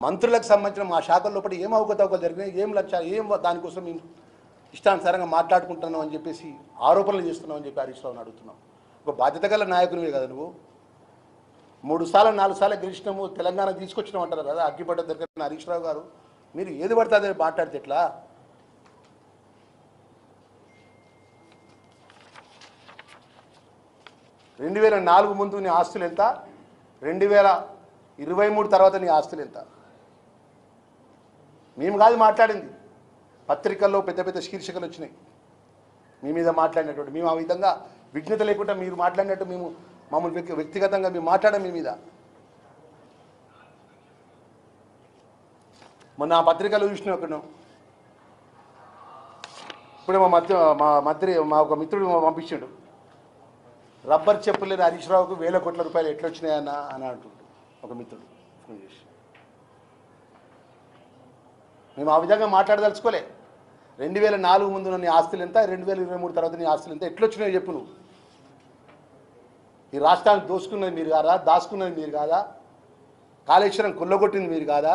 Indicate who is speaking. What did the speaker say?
Speaker 1: మంత్రులకు సంబంధించిన మా శాఖల లోపల ఏం అవకతవకలు జరిగినాయి ఏం లక్ష్యాలు ఏం దానికోసం మేము ఇష్టానుసారంగా మాట్లాడుకుంటున్నాం అని చెప్పేసి ఆరోపణలు చేస్తున్నాం అని చెప్పి హరీష్ రావుని అడుగుతున్నాం. ఒక బాధ్యత గల నాయకునివే కదా నువ్వు? మూడు సార్లు నాలుగు సార్లు గెలిచినాము తెలంగాణ తీసుకొచ్చినాం అంటారు కదా అగ్గిపడ్డ దగ్గర హరీష్ రావు గారు. మీరు ఏది పడితే మాట్లాడితే ఎట్లా? రెండు వేల నాలుగు ముందు నీ ఆస్తులు ఎంత? రెండు వేల ఇరవై మూడు తర్వాత నీ ఆస్తులు ఎంత? మేము కాదు మాట్లాడింది. పత్రికల్లో పెద్ద పెద్ద శీర్షికలు వచ్చినాయి. మీ మీద మాట్లాడినటువంటి మేము ఆ విధంగా విఘ్నత లేకుండా మీరు మాట్లాడినట్టు మేము మమ్మల్ని వ్యక్తి- వ్యక్తిగతంగా మేము మాట్లాడాం మీ మీద. మొన్న ఆ పత్రికలో చూసిన ఒకను ఇప్పుడే మా మధ్య మా మంత్రి మా ఒక మిత్రుడు పంపించాడు. రబ్బర్ చెప్పులేని హరీష్ రావుకు వేల కోట్ల రూపాయలు ఎట్లొచ్చినాయన్న అని అంటుండు. ఒక మిత్రుడు ఫోన్ చేసి. మేము ఆ విధంగా మాట్లాడదలుచుకోలే. రెండు వేల నాలుగు ముందు నీ ఆస్తులు ఎంత రెండు వేల ఇరవై మూడు తర్వాత నీ ఆస్తులు ఎంత ఎట్లొచ్చినాయో చెప్పు నువ్వు. ఈ రాష్ట్రాన్ని దోసుకున్నది మీరు కాదా దాచుకున్నది మీరు కాదా కాళేశ్వరం కొల్లగొట్టింది మీరు కాదా?